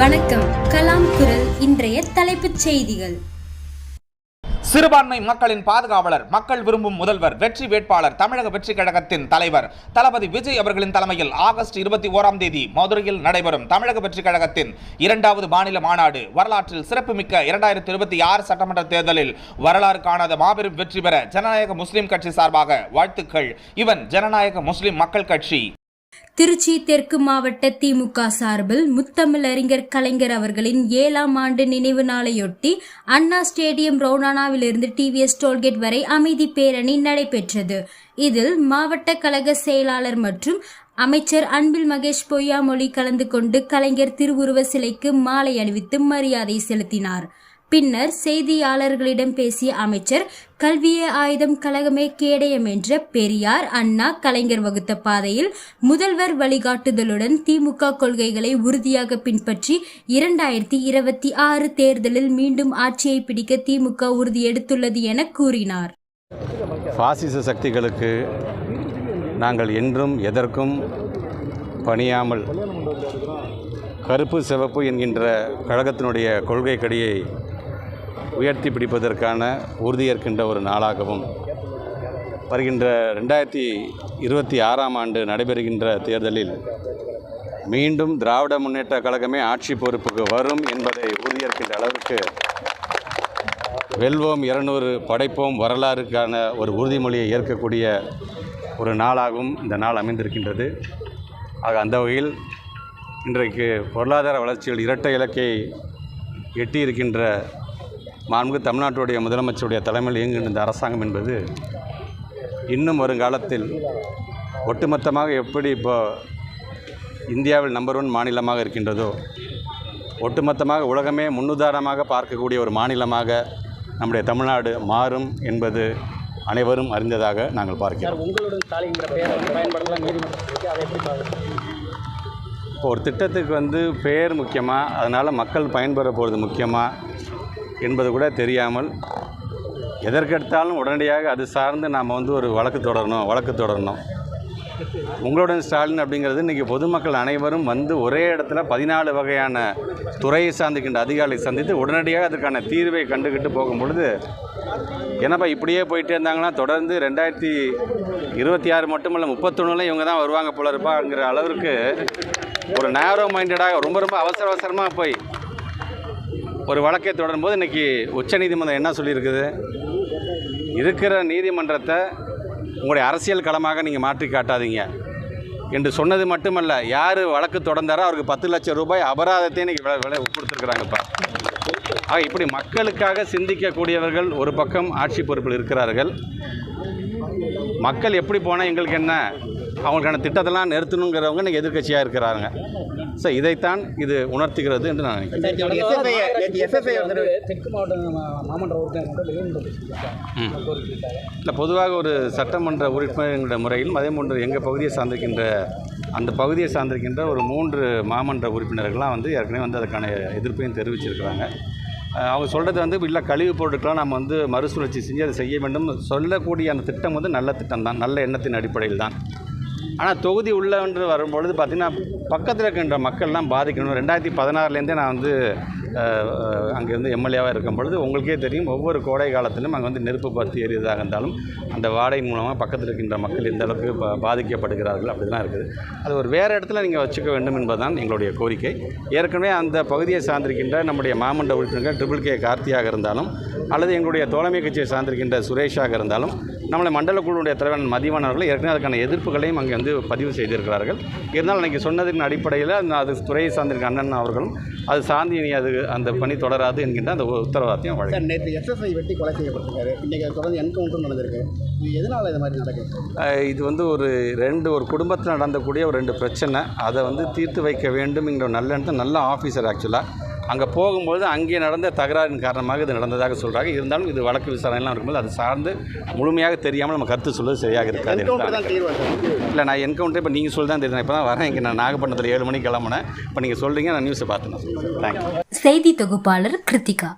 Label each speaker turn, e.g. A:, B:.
A: வணக்கம். கலாம் குரல் இன்றைய தலைப்புச் செய்திகள்.
B: சிறுபான்மை மக்களின் பாதுகாவலர் மக்கள் விரும்பும் முதல்வர் வெற்றி வேட்பாளர் தமிழக வெற்றி கழகத்தின் தலைவர் தளபதி விஜய் அவர்களின் தலைமையில் ஆகஸ்ட் இருபத்தி ஓராம் தேதி மதுரையில் நடைபெறும் தமிழக வெற்றி கழகத்தின் இரண்டாவது மாநில மாநாடு. வரலாற்றில் சிறப்புமிக்க இரண்டாயிரத்தி இருபத்தி ஆறு சட்டமன்ற தேர்தலில் வரலாறு காணாத மாபெரும் வெற்றி பெற ஜனநாயக முஸ்லிம் கட்சி சார்பாக வாழ்த்துக்கள். இவன் ஜனநாயக முஸ்லிம் மக்கள் கட்சி.
A: திருச்சி தெற்கு மாவட்ட திமுக சார்பில் முத்தமிழறிஞர் கலைஞர் அவர்களின் ஏழாம் ஆண்டு நினைவு நாளையொட்டி அண்ணா ஸ்டேடியம் ரோனானாவிலிருந்து டிவிஎஸ் டோல்கேட் வரை அமைதி பேரணி நடைபெற்றது. இதில் மாவட்ட கழக செயலாளர் மற்றும் அமைச்சர் அன்பில் மகேஷ் பொய்யாமொழி கலந்து கொண்டு கலைஞர் திருவுருவ சிலைக்கு மாலை அணிவித்து மரியாதை செலுத்தினார். பின்னர் செய்தியாளர்களிடம் பேசிய அமைச்சர் கல்வியே ஆயுதம் கழகமே கேடயம் என்ற பெரியார் அண்ணா கலைஞர் வகுத்த பாதையில் முதல்வர் வழிகாட்டுதலுடன் திமுக கொள்கைகளை உறுதியாக பின்பற்றி இரண்டாயிரத்தி இருபத்தி ஆறு தேர்தலில் மீண்டும் ஆட்சியை பிடிக்க திமுக உறுதி எடுத்துள்ளது என கூறினார்.
C: பாசிச சக்திகளுக்கு நாங்கள் என்றும் எதற்கும் பணியாமல் கருப்பு சிவப்பு என்கின்ற கழகத்தினுடைய கொள்கை கடியை உயர்த்தி பிடிப்பதற்கான உறுதியேற்கின்ற ஒரு நாளாகவும் வருகின்ற ரெண்டாயிரத்தி இருபத்தி ஆறாம் ஆண்டு நடைபெறுகின்ற தேர்தலில் மீண்டும் திராவிட முன்னேற்ற கழகமே ஆட்சி பொறுப்புக்கு வரும் என்பதை உறுதியேற்கின்ற அளவுக்கு வெல்வோம் இருநூறு படைப்போம் வரலாறுக்கான ஒரு உறுதிமொழியை ஏற்கக்கூடிய ஒரு நாளாகவும் இந்த நாள் அமைந்திருக்கின்றது. ஆக அந்த வகையில் இன்றைக்கு பொருளாதார வளர்ச்சியில் இரட்டை இலக்கை எட்டியிருக்கின்ற மாண்புமிகு தமிழ்நாட்டுடைய முதலமைச்சருடைய தலைமையில் இயங்குகின்ற இந்த அரசாங்கம் என்பது இன்னும் வருங்காலத்தில் ஒட்டுமொத்தமாக எப்படி இப்போ இந்தியாவில் நம்பர் ஒன் மாநிலமாக இருக்கின்றதோ ஒட்டுமொத்தமாக உலகமே முன்னுதாரணமாக பார்க்கக்கூடிய ஒரு மாநிலமாக நம்முடைய தமிழ்நாடு மாறும் என்பது அனைவரும் அறிந்ததாக நாங்கள் பார்க்கிறோம். இப்போ ஒரு திட்டத்துக்கு வந்து பெயர் முக்கியமாக அதனால் மக்கள் பயன்பெற போகிறது முக்கியமாக என்பது கூட தெரியாமல் எதற்கெடுத்தாலும் உடனடியாக அது சார்ந்து நாம் வந்து ஒரு வழக்கு தொடரணும் வழக்கு தொடரணும். உங்களுடன் ஸ்டாலின் அப்படிங்கிறது இன்றைக்கி பொதுமக்கள் அனைவரும் வந்து ஒரே இடத்துல பதினாலு வகையான துறையை சார்ந்திருக்கின்ற அதிகாரிகளை சந்தித்து உடனடியாக அதற்கான தீர்வை கண்டுகிட்டு போகும் பொழுது என்னப்பா இப்படியே போயிட்டே இருந்தாங்கன்னா தொடர்ந்து ரெண்டாயிரத்தி இருபத்தி ஆறு மட்டுமல்ல முப்பத்தொன்னுல இவங்க தான் வருவாங்க போல இருப்பாங்கிற அளவிற்கு ஒரு நேரோ மைண்டடாக ரொம்ப ரொம்ப அவசர அவசரமாக போய் ஒரு வழக்கை தொடரும்போது இன்றைக்கி உச்சநீதிமன்றம் என்ன சொல்லியிருக்குது? இருக்கிற நீதிமன்றத்தை உங்களுடைய அரசியல் களமாக நீங்கள் மாற்றி காட்டாதீங்க. என்று சொன்னது மட்டுமல்ல யார் வழக்கு தொடர்ந்தாரோ அவருக்கு பத்து லட்சம் ரூபாய் அபராதத்தை இன்றைக்கி விலை கொடுத்துருக்குறாங்கப்பா. ஆக இப்படி மக்களுக்காக சிந்திக்கக்கூடியவர்கள் ஒரு பக்கம் ஆட்சி பொறுப்பில் இருக்கிறார்கள். மக்கள் எப்படி போனால் எங்களுக்கு என்ன? அவங்களுக்கான திட்டத்தெல்லாம் நிறுத்தணுங்கிறவங்க இன்றைக்கி எதிர்க்கட்சியாக இருக்கிறாங்க. ஸோ இதைத்தான் இது உணர்த்துகிறது என்று நான் நினைக்கிறேன். இல்லை பொதுவாக ஒரு சட்டமன்ற உறுப்பினர்கிற முறையிலும் அதே போன்று எங்கள் பகுதியை சார்ந்திருக்கின்ற அந்த பகுதியை சார்ந்திருக்கின்ற ஒரு மூன்று மாமன்ற உறுப்பினர்கள்லாம் வந்து ஏற்கனவே வந்து அதுக்கான எதிர்ப்பையும் தெரிவிச்சிருக்கிறாங்க. அவங்க சொல்கிறது வந்து இல்லை கழிவுப் பொருட்கள்லாம் நம்ம வந்து மறுசுழற்சி செஞ்சு அதை செய்ய வேண்டும். சொல்லக்கூடிய அந்த திட்டம் வந்து நல்ல திட்டம் தான் நல்ல எண்ணத்தின் அடிப்படையில் தான் ஆனால் தொகுதி உள்ளவன்று வரும்பொழுது பார்த்திங்கன்னா பக்கத்தில் இருக்கின்ற மக்கள்லாம் பாதிக்கணும். ரெண்டாயிரத்தி பதினாறுலேருந்தே நான் வந்து அங்கே வந்து எம்எல்ஏவாக இருக்கும் பொழுது உங்களுக்கே தெரியும் ஒவ்வொரு கோடை காலத்திலும் அங்கே வந்து நெருப்பு பற்றி எரியதாக இருந்தாலும் அந்த வாடகை மூலமாக பக்கத்தில் இருக்கின்ற மக்கள் எந்த அளவுக்கு பாதிக்கப்படுகிறார்கள் அப்படி தான் இருக்குது. அது ஒரு வேறு இடத்துல நீங்கள் வச்சுக்க வேண்டும் என்பதுதான் எங்களுடைய கோரிக்கை. ஏற்கனவே அந்த பகுதியை சார்ந்திருக்கின்ற நம்முடைய மாமண்ட உறுப்பினர்கள் ட்ரிபிள் கே கார்த்தியாக இருந்தாலும் அல்லது எங்களுடைய தோழமை கட்சியை சார்ந்திருக்கின்ற சுரேஷாக இருந்தாலும் நம்மளை மண்டல குழுவுடைய தலைவர் மதிவானவர்கள் ஏற்கனவே அதுக்கான எதிர்ப்புகளையும் அங்கே வந்து பதிவு செய்திருக்கிறார்கள். இருந்தாலும் அன்றைக்கி சொன்னதின் அடிப்படையில் அது துறையை சார்ந்திருக்க அண்ணன் அவர்களும் அது சார்ந்து இனி அது அந்த பணி தொடராது என்கின்ற அந்த உத்தரவாதத்தையும் வழங்கி
D: நேற்று எஸ்எஸ்ஐ வெட்டி கொலை செய்யப்பட்டிருக்காரு. இன்றைக்கி தொடர்ந்து என்கவுண்டர் நடந்திருக்கு. இது எதனால் இது மாதிரி நடக்குது?
C: இது வந்து ஒரு ரெண்டு ஒரு குடும்பத்தில் நடந்தக்கூடிய ஒரு ரெண்டு பிரச்சனை. அதை வந்து தீர்த்து வைக்க வேண்டும்ங்கிற ஒரு நல்ல நல்ல ஆஃபீஸர் ஆக்சுவலாக அங்கே போகும்போது அங்கே நடந்த தகராறின் காரணமாக இது நடந்ததாக சொல்கிறாங்க இருந்தாலும் இது வழக்கு விசாரணைலாம் இருக்கும்போது அது சார்ந்து முழுமையாக தெரியாமல் நம்ம கருத்து சொல்வது சரியாக இருக்காது இல்லை நான் என்கவுண்டர் இப்போ நீங்கள் சொல்லி தான் தெரியும் இப்போ தான் வரேன். இங்கே நான் நாகப்பட்டினத்தில் ஏழு மணிக்கு கிளம்புனேன். இப்போ நீங்கள் சொல்கிறீங்க நான் நியூஸை பார்த்து நான் சொல்கிறேன் தேங்க்யூ
A: செய்தி தொகுப்பாளர் கிருத்திகா.